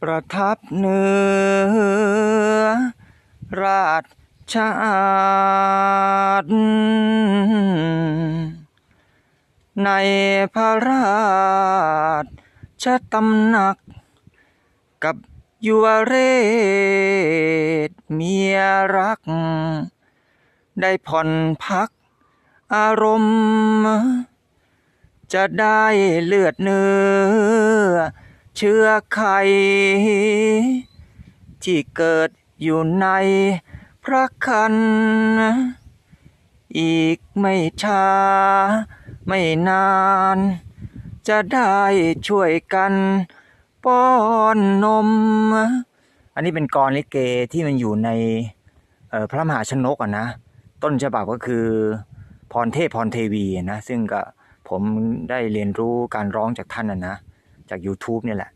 ประทับเนื้อ ราชอาณในพระราชตำหนัก กับยัวเรศเมียรัก ได้ผ่อนพักอารมณ์ จะได้เลือดเนื้อ เชื้อไข ที่เกิดอยู่ในพระคัน อีกไม่ช้าไม่นาน จะได้ช่วยกันป้อนนม อันนี้เป็นกรลิเกที่มันอยู่ในพระมหาชนกอะนะ ต้นฉบับก็คือพรเทพพรเทวีนะ ซึ่งก็ผมได้เรียนรู้การร้องจากท่านนะนะ จาก YouTube เนี่ยแหละ